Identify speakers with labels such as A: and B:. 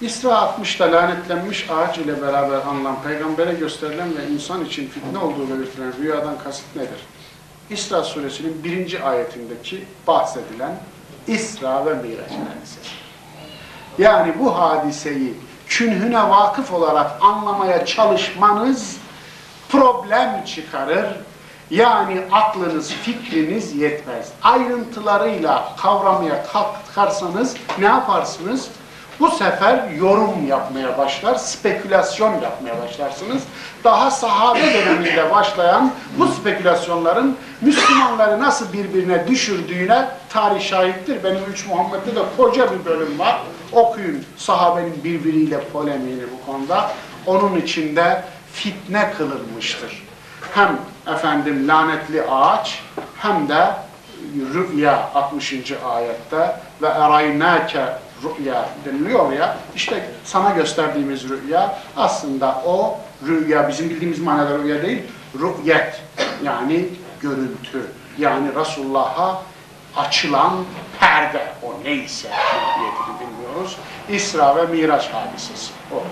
A: İsra 60'da lanetlenmiş ağaç ile beraber anılan, peygambere gösterilen ve insan için fitne olduğu belirtilen rüyadan kasıt nedir? İsra suresinin birinci ayetindeki bahsedilen İsra ve Miraç hadisesi. Yani bu hadiseyi künhüne vakıf olarak anlamaya çalışmanız problem çıkarır. Yani aklınız, fikriniz yetmez. Ayrıntılarıyla kavramaya kalkarsanız ne yaparsınız? Bu sefer yorum yapmaya başlar, spekülasyon yapmaya başlarsınız. Daha sahabe döneminde başlayan bu spekülasyonların Müslümanları nasıl birbirine düşürdüğüne tarih şahittir. Benim Üç Muhammed'de de koca bir bölüm var. Okuyun sahabenin birbiriyle polemiğini bu konuda. Onun içinde fitne kılınmıştır. Hem efendim lanetli ağaç hem de rü'ya 60. ayette ve eraynâke rü'ya deniliyor ya işte sana gösterdiğimiz rü'ya aslında o rü'ya bizim bildiğimiz manada rü'ya değil rü'yet yani görüntü yani Resulullah'a açılan perde o neyse bilmiyoruz. İsra ve Miraç hadisesi o.